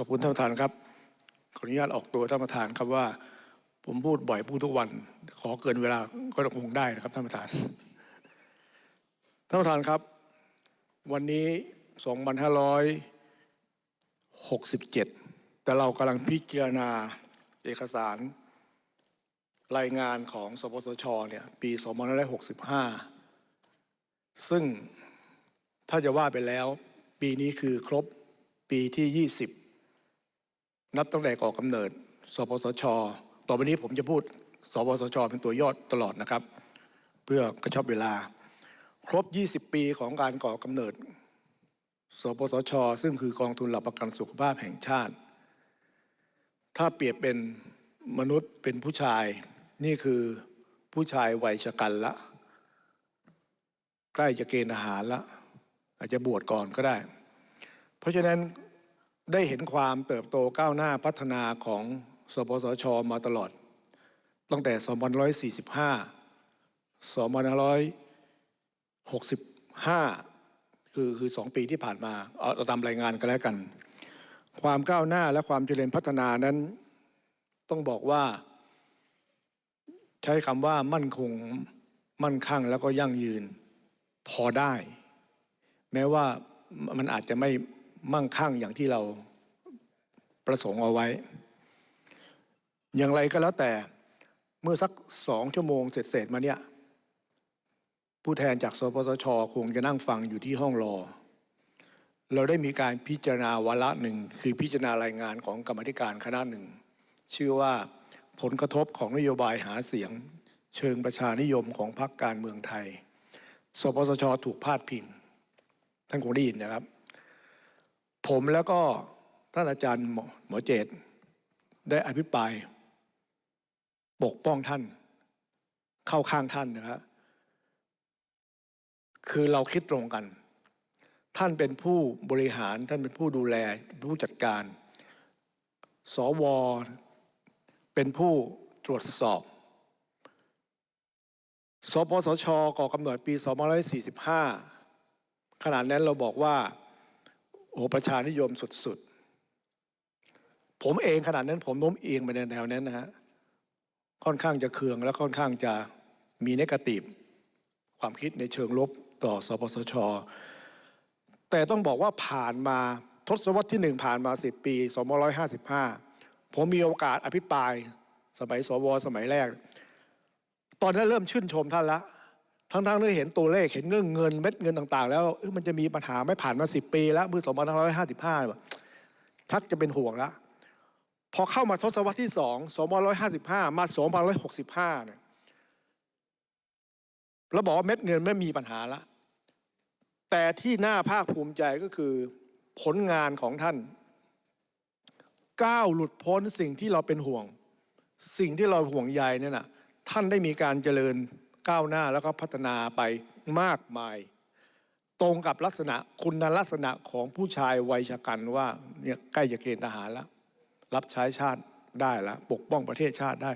ขอบคุณท่านประธานครับ ขออนุญาตออกตัวท่านประธานครับว่า ผมพูดบ่อยพูดทุกวัน ขอเกินเวลาก็คงได้นะครับท่านประธาน ท่านประธานครับ วันนี้ 2567 แต่เรากำลังพิจารณาเอกสาร รายงานของสปสชเนี่ยปี2565 ซึ่งถ้าจะว่าไปแล้ว ปีนี้คือครบปีที่ 20 นับตั้งแต่ก่อกำเนิด สปสช ต่อไปนี้ผมจะพูด สปสช เป็นตัวยอดตลอดนะครับ เพื่อกระชับเวลา ครบ 20 ปีของการก่อกำเนิด สปสช ซึ่งคือกองทุนหลักประกันสุขภาพแห่งชาติ ถ้าเปรียบเป็นมนุษย์เป็นผู้ชาย นี่คือผู้ชายวัยชะกันละใกล้จะเกณฑ์อาหารละอาจจะบวชก่อนก็ได้ เพราะฉะนั้น ได้เห็นความเติบโตก้าวหน้าพัฒนาของสปสชมาตลอด ตั้งแต่ 2545 2565 คือคือสองปีที่ผ่านมาเอาเอาตามรายงานกันแล้วกัน ความก้าวหน้าและความเจริญพัฒนานั้น ต้องบอกว่า ใช้คำว่ามั่นคงมั่นคั่งแล้วก็ยั่งยืนพอได้ แม้ว่ามันอาจจะไม่ มั่งคั่งอย่างที่เราประสงค์เอาไว้ อย่างไรก็แล้วแต่เมื่อสักสองชั่วโมงเสร็จๆมาเนี่ยผู้แทนจากสปสช คงจะนั่งฟังอยู่ที่ห้องรอ เราได้มีการพิจารณาวาระหนึ่ง คือพิจารณารายงานของกรรมธิการคณะหนึ่ง ชื่อว่าผลกระทบของนโยบายหาเสียง เชิงประชานิยมของพรรคการเมืองไทย สปสช ถูกพาดพิงท่านคงได้ยินนะครับ ผมแล้วก็ท่านอาจารย์หมอหมอเจตได้อภิปรายปกป้องท่าน เข้าข้างท่านนะครับคือเราคิดตรงกัน ท่านเป็นผู้บริหารท่านเป็นผู้ดูแลผู้จัดการ สวเป็นผู้ตรวจสอบ สปสชก่อกำเนิดปี 2545 ขนาดนั้นเราบอกว่า โอ้ประชานิยมสุดๆ ผมเองขนาดนั้น ผมโน้มเอียงไปในแนวนั้นนะฮะค่อนข้างจะเคืองและค่อนข้างจะมีนกาตีฟความคิดในเชิงลบต่อสปสช แต่ต้องบอกว่าผ่านมาทศวรรษที่หนึ่งผ่านมาสิบปี 2555 ผมมีโอกาสอภิปราย สมัยสวสมัยแรก ตอนนั้นเริ่มชื่นชมท่านละ ทั้งๆที่เห็นตัวเลขเห็นเงื่อนเงินเม็ดเงินต่างๆ แล้วมันจะมีปัญหาไม่ผ่านมาสิบปี แล้วเมื่อ2555แบบทักจะเป็นห่วงแล้วพอเข้ามาทศวรรษที่สอง2555มา2565เนี่ยเราบอกว่าเม็ดเงินไม่มีปัญหาละแต่ที่น่าภาคภูมิใจก็คือผลงานของท่าน ก้าวหลุดพ้นสิ่งที่เราเป็นห่วง สิ่งที่เราห่วงใยเนี่ยนะท่านได้มีการเจริญ ก้าวหน้าแล้วก็พัฒนาไปมากมาย ตรงกับลักษณะคุณลักษณะของผู้ชายวัยชะกันว่าเนี่ยใกล้จะเกณฑ์ทหารแล้วรับใช้ชาติได้แล้วปกป้องประเทศชาติได้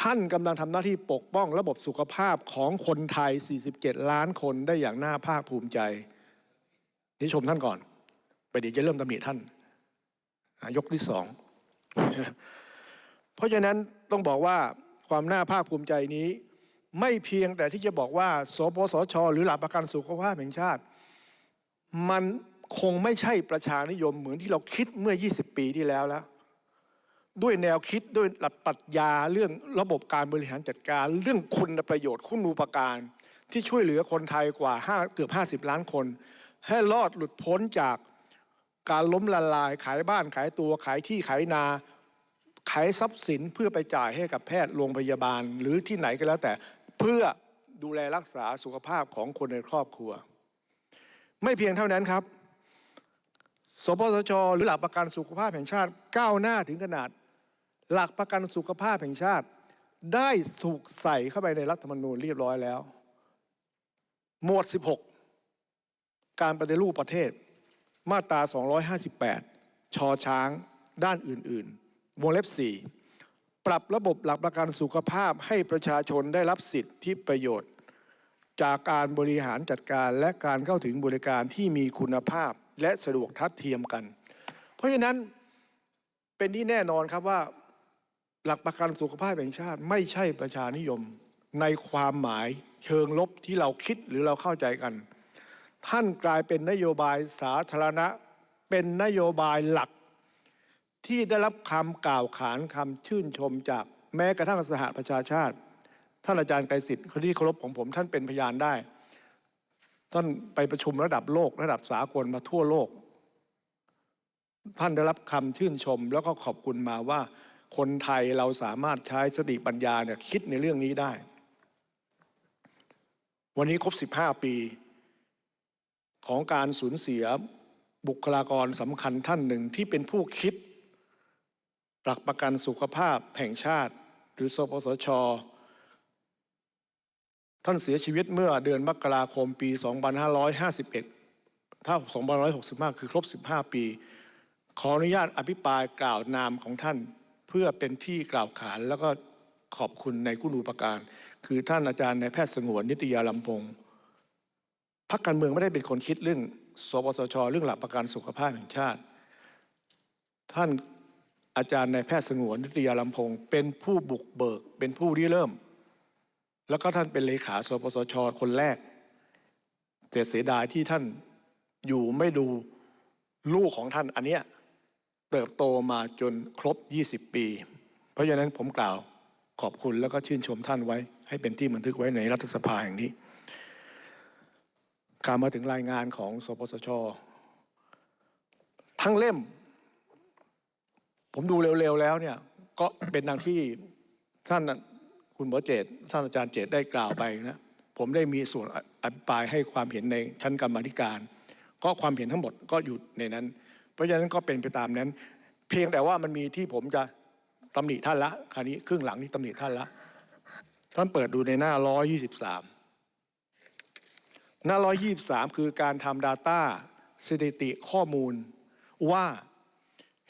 ท่านกำลังทำหน้าที่ปกป้องระบบสุขภาพของคนไทย 47 ล้านคนได้อย่างน่าภาคภูมิใจนี่ชมท่านก่อนไปเดี๋ยวจะเริ่มตำหนิท่านยกที่สองเพราะฉะนั้นต้องบอกว่าความน่าภาคภูมิใจนี้ ไม่เพียงแต่ที่จะบอกว่า สปสช หรือหลักประกันสุขภาพแห่งชาติ มันคงไม่ใช่ประชานิยมเหมือนที่เราคิดเมื่อ 20 ปีที่แล้วแล้ว ด้วยแนวคิดด้วยหลักปรัชญาเรื่องระบบการบริหารจัดการ เรื่องคุณประโยชน์คุณูปการ ที่ช่วยเหลือคนไทยกว่า5เกือบ 50 ล้านคน ให้รอดหลุดพ้นจากการล้มละลายขายบ้านขายตัวขายที่ขายนาขายทรัพย์สินเพื่อไปจ่ายให้กับแพทย์โรงพยาบาล หรือที่ไหนก็แล้วแต่ เพื่อดูแลรักษาสุขภาพของคนในครอบครัว ไม่เพียงเท่านั้นครับ สปสช หรือหลักประกันสุขภาพแห่งชาติก้าวหน้าถึงขนาด หลักประกันสุขภาพแห่งชาติ ได้ถูกใส่เข้าไปในรัฐธรรมนูญเรียบร้อยแล้ว หมวด 16 การปฏิรูปประเทศ มาตรา 258 ชอช้าง ด้านอื่น ๆ วงเล็บ4 ปรับระบบหลักประกันสุขภาพให้ประชาชนได้รับสิทธิประโยชน์ จากการบริหารจัดการและการเข้าถึงบริการที่มีคุณภาพและสะดวกทัดเทียมกัน เพราะฉะนั้นเป็นที่แน่นอนครับว่า หลักประกันสุขภาพแห่งชาติไม่ใช่ประชานิยม ในความหมายเชิงลบที่เราคิดหรือเราเข้าใจกัน ท่านกลายเป็นนโยบายสาธารณะ เป็นนโยบายหลัก ที่ได้รับคำกล่าวขานคำชื่นชมจากแม้กระทั่งสหประชาชาติ ท่านอาจารย์ไกรสิทธิ์คนที่เคารพของผมท่านเป็นพยานได้ ท่านไปประชุมระดับโลก ระดับสากลมาทั่วโลก ท่านได้รับคำชื่นชม แล้วก็ขอบคุณมาว่า คนไทยเราสามารถใช้สติปัญญาเนี่ยคิดในเรื่องนี้ได้ วันนี้ครบ 15 ปี ของการสูญเสียบุคลากรสำคัญท่านหนึ่งที่เป็นผู้คิด หลักประกันสุขภาพแห่งชาติ หรือสปสช ท่านเสียชีวิตเมื่อเดือนมกราคมปี 2551 ถ้า 2565 คือครบ 15 ปี ขออนุญาตอภิปรายกล่าวนามของท่านเพื่อเป็นที่กล่าวขานแล้วก็ขอบคุณในคุณูปการ คือท่านอาจารย์ในแพทย์สงวนนิตยาลำพงศ์พักการเมืองไม่ได้เป็นคนคิดเรื่อง สปสช เรื่องหลักประกันสุขภาพแห่งชาติ ท่าน อาจารย์ในายแพทย์สงวนนิตยาลำพงศ์เป็นผู้บุกเบิก เป็นผู้ริเริ่ม แล้วก็ท่านเป็นเลขาสปสช คนแรกแต่เสียดายที่ท่านอยู่ไม่ดูลูกของท่านอันเนี้ยเติบโตมาจนครบ 20 ปี เพราะฉะนั้นผมกล่าวขอบคุณแล้วก็ชื่นชมท่านไว้ ให้เป็นที่บันทึกไว้ในรัฐสภาแห่งนี้กล่าวมาถึงรายงานของสปสช ทั้งเล่ม ผมดูเร็วๆแล้วเนี่ย ก็เป็นดังที่ท่านคุณหมอเจตท่านอาจารย์เจตได้กล่าวไปนะผมได้มีส่วนอภิปรายให้ความเห็นในชั้นกรรมธิการ ก็ความเห็นทั้งหมดก็อยู่ในนั้น เพราะฉะนั้นก็เป็นไปตามนั้น เพียงแต่ว่ามันมีที่ผมจะตำหนิท่านละคราวนี้ครึ่งหลังนี่ตำหนิท่านละท่านเปิดดูในหน้า123หน้า123คือการทำ Data สถิติข้อมูลว่า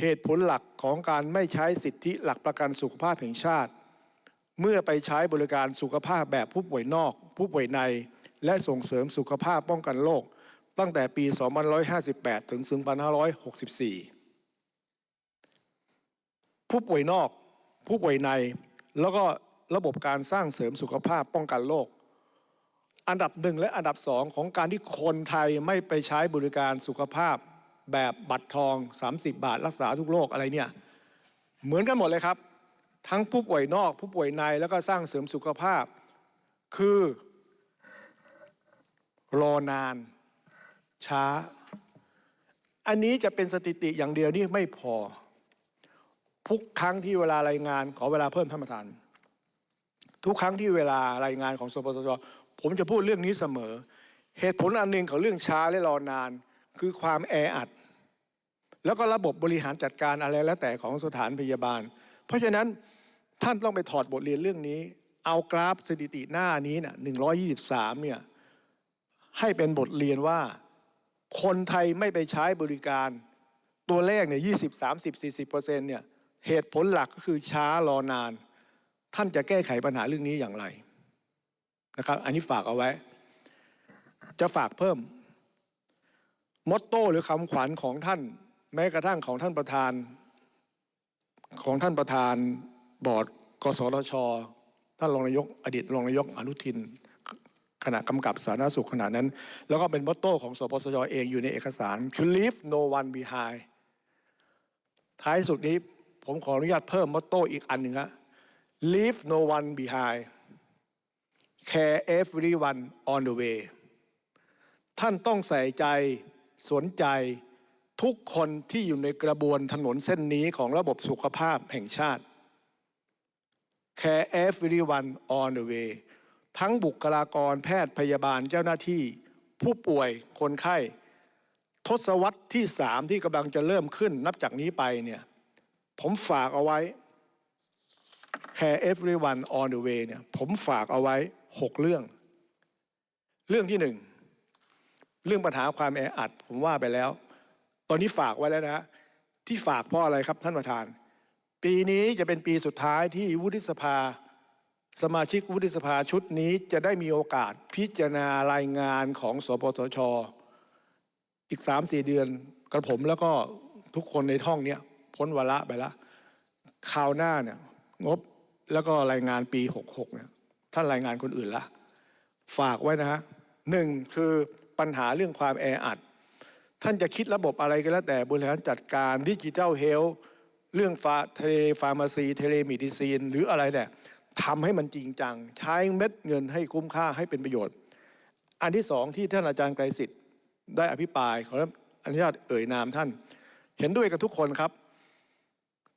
เหตุผลหลักของการไม่ใช้สิทธิหลักประกันสุขภาพแห่งชาติ เมื่อไปใช้บริการสุขภาพแบบผู้ป่วยนอก ผู้ป่วยใน และส่งเสริมสุขภาพป้องกันโรคตั้งแต่ปี 2558 ถึง 2564 ผู้ป่วยนอก ผู้ป่วยใน แล้วก็ระบบการสร้างเสริมสุขภาพป้องกันโรค อันดับหนึ่งและอันดับสองของการที่คนไทยไม่ไปใช้บริการสุขภาพ แบบบัตรทอง 30 บาท รักษาทุกโรคอะไรเนี่ยเหมือนกันหมดเลยครับ ทั้งผู้ป่วยนอก ผู้ป่วยในแล้วก็สร้างเสริมสุขภาพ คือรอนาน ช้า อันนี้จะเป็นสถิติอย่างเดียวนี่ไม่พอ ทุกครั้งที่เวลารายงานขอเวลาเพิ่มท่านประธาน ทุกครั้งที่เวลารายงานของสปสชผมจะพูดเรื่องนี้เสมอ เหตุผลอันหนึ่งของเรื่องช้าและรอนาน คือความแออัด แล้วก็ระบบบริหารจัดการอะไรแล้วแต่ของสถานพยาบาล เพราะฉะนั้นท่านต้องไปถอดบทเรียนเรื่องนี้ เอากราฟสถิติหน้านี้น่ะ123เนี่ยให้เป็นบทเรียนว่า คนไทยไม่ไปใช้บริการตัวเลขเนี่ย20 30 40เปอร์เซ็นต์เนี่ยเหตุผลหลักก็คือช้ารอนาน ท่านจะแก้ไขปัญหาเรื่องนี้อย่างไรนะครับ อันนี้ฝากเอาไว้ จะฝากเพิ่ม มอตโต้หรือคำขวัญของท่าน แม้กระทั่งของท่านประธาน ของท่านประธานบอร์ดกสทชท่านรองนายก อดีตรองนายกอนุทินขณะกำกับสาธารณสุขขณะนั้น แล้วก็เป็นมอตโต้ของสปสชเองอยู่ในเอกสารคือ leave no one behind ท้ายสุดนี้ผมขออนุญาตเพิ่มมอตโต้อีกอันหนึ่งฮะ leave no one behind care everyone on the way ท่านต้องใส่ใจ สนใจทุกคนที่อยู่ในกระบวนถนนเส้นนี้ของระบบสุขภาพแห่งชาติ care everyone on the way ทั้งบุคลากรแพทย์พยาบาลเจ้าหน้าที่ ผู้ป่วยคนไข้ ทศวรรษที่สามที่กำลังจะเริ่มขึ้นนับจากนี้ไปเนี่ยผมฝากเอาไว้ care everyone on the way เนี่ยผมฝากเอาไว้หกเรื่อง เรื่องที่หนึ่ง เรื่องปัญหาความแออัดผมว่าไปแล้ว ตอนนี้ฝากไว้แล้วนะที่ฝากเพราะอะไรครับท่านประธาน ปีนี้จะเป็นปีสุดท้ายที่วุฒิสภา สมาชิกวุฒิสภาชุดนี้จะได้มีโอกาสพิจารณารายงานของสปสชอีกสามสี่เดือนกระผมแล้วก็ทุกคนในท่องเนี้ยพ้นวาระไปแล้วคราวหน้าเนี่ยงบแล้วก็รายงานปี66เนี่ยท่านรายงานคนอื่นละ ฝากไว้นะฮะหนึ่งคือ ปัญหาเรื่องความแออัด ท่านจะคิดระบบอะไรก็แล้วแต่บริหารจัดการดิจิทัลเฮลท์เรื่องฟาเทเลฟาร์มาซีเทเลมิดิซีน หรืออะไรเนี่ยทำให้มันจริงจัง ใช้เม็ดเงินให้คุ้มค่าให้เป็นประโยชน์ อันที่สองที่ท่านอาจารย์ไกรสิทธิ์ได้อภิปรายขออนุญาตเอ่ยนามท่าน เห็นด้วยกับทุกคนครับ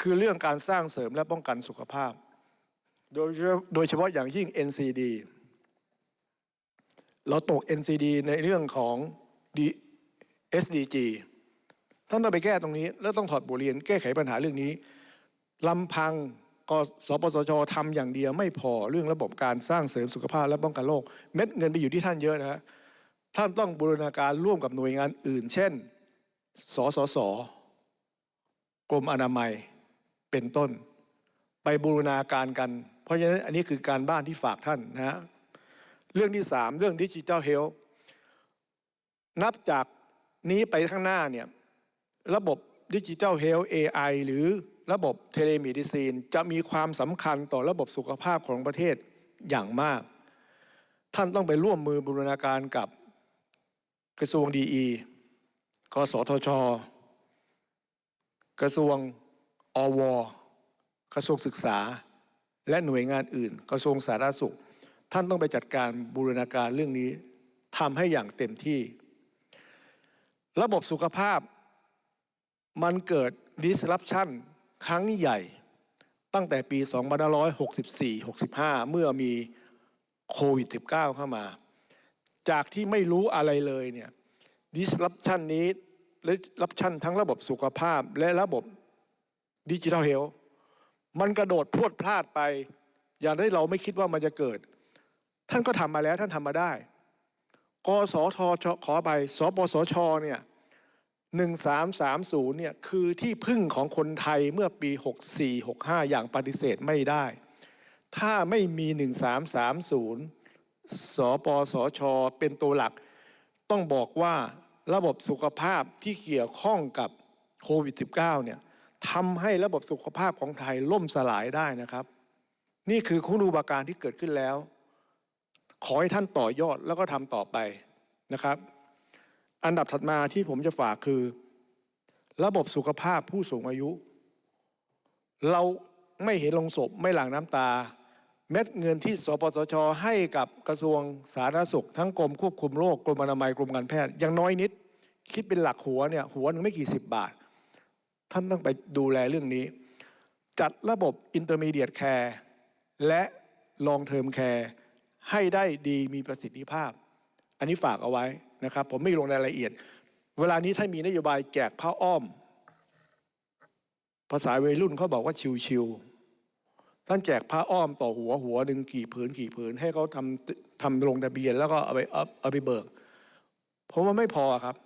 คือเรื่องการสร้างเสริมและป้องกันสุขภาพ โดยโดยเฉพาะอย่างยิ่ง NCD เราตก NCD ในเรื่องของ SDG ท่านต้องไปแก้ตรงนี้ แล้วต้องถอดบทเรียนแก้ไขปัญหาเรื่องนี้ลำพังกสปสชทำอย่างเดียวไม่พอเรื่องระบบการสร้างเสริมสุขภาพและป้องกันโรคเม็ดเงินไปอยู่ที่ท่านเยอะนะฮะท่านต้องบูรณาการร่วมกับหน่วยงานอื่น เช่น สสส กรมอนามัยเป็นต้น ไปบูรณาการกัน เพราะฉะนั้นอันนี้คือการบ้านที่ฝากท่านนะฮะ เรื่องที่สามเรื่องดิจิทัลเฮลท์นับจากนี้ไปข้างหน้าเนี่ยระบบดิจิทัลเฮลท์ AI หรือระบบเทเลมีดิซีนจะมีความสำคัญต่อระบบสุขภาพของประเทศอย่างมาก ท่านต้องไปร่วมมือบูรณาการกับกระทรวงดีกสทช กระทรวงอวกระทรวงศึกษา และหน่วยงานอื่น กระทรวงสาธารณสุข ท่านต้องไปจัดการบูรณาการเรื่องนี้ทำให้อย่างเต็มที่ ระบบสุขภาพมันเกิด disruption ครั้งใหญ่ ตั้งแต่ปี 2564-65 เมื่อมีโควิด -19 เข้ามา จากที่ไม่รู้อะไรเลยเนี่ย disruption นี้ disruption ทั้งระบบสุขภาพและระบบดิจิทัลเฮลท์มันกระโดดพรวดพลาดไป อย่างที่เราไม่คิดว่ามันจะเกิด ท่านก็ทำมาแล้วท่านทำมาได้ กสทชขอไปสปสชเนี่ย1330เนี่ยคือที่พึ่งของคนไทยเมื่อปี64 65อย่างปฏิเสธไม่ได้ ถ้าไม่มี1330สปสชเป็นตัวหลัก ต้องบอกว่าระบบสุขภาพที่เกี่ยวข้องกับโควิด -19 เนี่ยทำให้ระบบสุขภาพของไทยล่มสลายได้นะครับ นี่คือคุณูปการที่เกิดขึ้นแล้ว ขอให้ท่านต่อยอดแล้วก็ทำต่อไปนะครับ อันดับถัดมาที่ผมจะฝากคือ ระบบสุขภาพผู้สูงอายุ เราไม่เห็นลงศพไม่หลั่งน้ำตา เม็ดเงินที่สปสช ให้กับกระทรวงสาธารณสุข ทั้งกรมควบคุมโรคกรมอนามัยกรมการแพทย์ยังน้อยนิด คิดเป็นหลักหัวเนี่ยหัวหนึ่งไม่กี่สิบบาท ท่านต้องไปดูแลเรื่องนี้ จัดระบบอินเตอร์มีเดียตแคร์และลองเทอมแคร์ ให้ได้ดีมีประสิทธิภาพ อันนี้ฝากเอาไว้นะครับ ผมไม่ลงรายละเอียด เวลานี้ถ้ามีนโยบายแจกผ้าอ้อม ภาษาวัยรุ่นเขาบอกว่าชิวๆท่านแจกผ้าอ้อมต่อหัวหัวหนึ่งกี่ผืนกี่ผืน ให้เขาทำทำลงทะเบียน แล้วก็เอาไปเอาเอไปเบิกผมว่าไม่พอครับ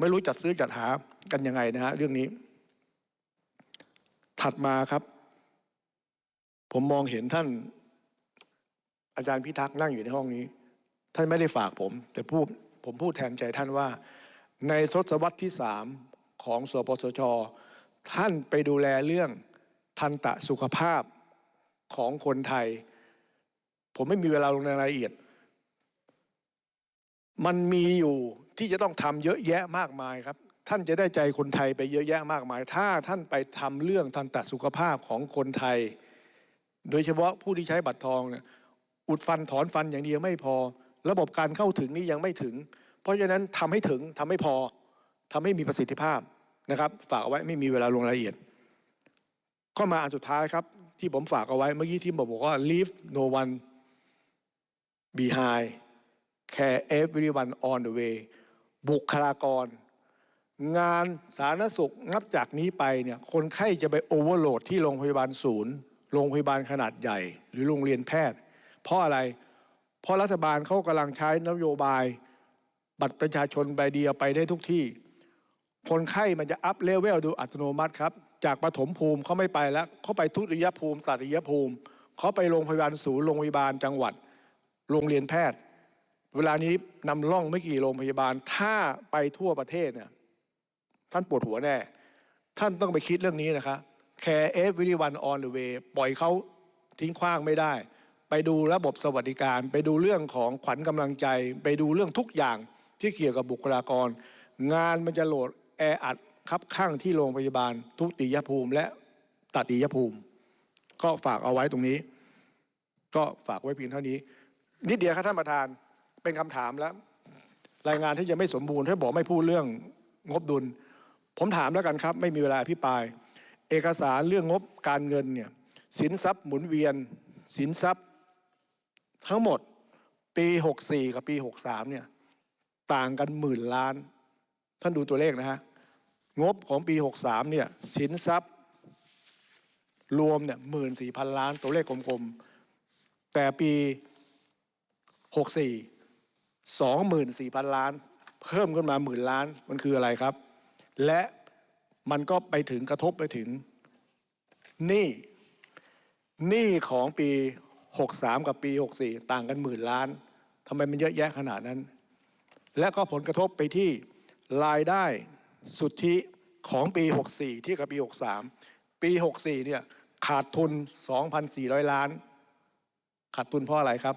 ไม่รู้จัดซื้อจัดหากันยังไงนะฮะเรื่องนี้ ถัดมาครับ ผมมองเห็นท่าน อาจารย์พิทักษ์นั่งอยู่ในห้องนี้ ท่านไม่ได้ฝากผม แต่พูดผมพูดแทนใจท่านว่า ในทศวรรษที่สามของสปสช ท่านไปดูแลเรื่องทันตะสุขภาพของคนไทย ผมไม่มีเวลาลงในรายละเอียด มันมีอยู่ที่จะต้องทำเยอะแยะมากมายครับ ท่านจะได้ใจคนไทยไปเยอะแยะมากมาย ถ้าท่านไปทำเรื่องทันตะสุขภาพของคนไทย โดยเฉพาะผู้ที่ใช้บัตรทองเนี่ย อุดฟันถอนฟันอย่างเดียวไม่พอ ระบบการเข้าถึงนี่ยังไม่ถึง เพราะฉะนั้นทำให้ถึงทำให้พอทำให้มีประสิทธิภาพนะครับ ฝากเอาไว้ไม่มีเวลาลงรายละเอียด ก็มาอันสุดท้ายครับ ที่ผมฝากเอาไว้เมื่อกี้ที่บอกว่า leave no one behind care everyone on the way บุคลากร งานสาธารณสุขนับจากนี้ไปเนี่ยคนไข้จะไปโอเวอร์โหลดที่โรงพยาบาลศูนย์ โรงพยาบาลขนาดใหญ่ หรือโรงเรียนแพทย์ เพราะอะไร เพราะรัฐบาลเขากำลังใช้นโยบาย บัตรประชาชนใบเดียวไปได้ทุกที่ คนไข้มันจะอัพเลเวลดูอัตโนมัติครับ จากปฐมภูมิเขาไม่ไปแล้วเขาไปทุติยภูมิตติยภูมิเขาไปโรงพยาบาลศูนย์โรงพยาบาลจังหวัด โรงเรียนแพทย์ เวลานี้นำร่องไม่กี่โรงพยาบาลถ้าไปทั่วประเทศเนี่ยท่านปวดหัวแน่ ท่านต้องไปคิดเรื่องนี้นะครับ care everyone on the way ปล่อยเขาทิ้งขว้างไม่ได้ ไปดูระบบสวัสดิการ ไปดูเรื่องของขวัญกำลังใจ ไปดูเรื่องทุกอย่างที่เกี่ยวกับบุคลากร งานมันจะโหลดแออัดคับข้างที่โรงพยาบาล ทุติยภูมิและตติยภูมิ ก็ฝากเอาไว้ตรงนี้ ก็ฝากไว้เพียงเท่านี้ นิดเดียวครับท่านประธานเป็นคำถามแล้ว รายงานที่จะไม่สมบูรณ์ถ้าบอกไม่พูดเรื่องงบดุล ผมถามแล้วกันครับ ไม่มีเวลาอภิปราย เอกสารเรื่องงบการเงินเนี่ยสินทรัพย์หมุนเวียน สินทรัพย์ ทั้งหมดปี 64 กับปี 63 เนี่ยต่างกันหมื่นล้าน ท่านดูตัวเลขนะฮะ งบของปี 63 เนี่ยสินทรัพย์รวมเนี่ยหมื่นสี่พันล้านตัวเลขกลมๆ แต่ปี 64สองหมื่นสี่พันล้าน เพิ่มขึ้นมาหมื่นล้านมันคืออะไรครับ และมันก็ไปถึงกระทบไปถึงหนี้หนี้ของปี 63 กับปี 64 ต่างกันหมื่นล้านทำไมมันเยอะแยะขนาดนั้น และก็ผลกระทบไปที่รายได้สุทธิของปี 64 ที่กับปี 63 ปี 64 เนี่ยขาดทุน 2,400 ล้าน ขาดทุนเพราะอะไรครับ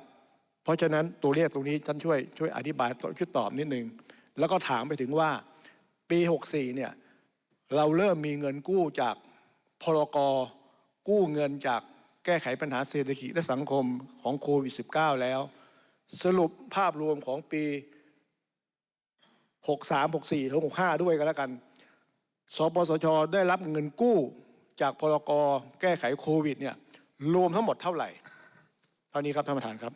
เพราะฉะนั้นตัวเลขตรงนี้ท่านช่วยช่วยอธิบายช่วยตอบนิดนึง แล้วก็ถามไปถึงว่าปี 64 เนี่ยเราเริ่มมีเงินกู้จากพรกกู้เงินจาก แก้ไขปัญหาเศรษฐกิจและสังคมของโควิด -19 แล้ว สรุปภาพรวมของปี 63 64 65 ด้วยกันแล้วกัน สปสช ได้รับเงินกู้จากพลกรแก้ไขโควิดเนี่ยรวมทั้งหมดเท่าไหร่ เท่านี้ครับท่านประธานครับ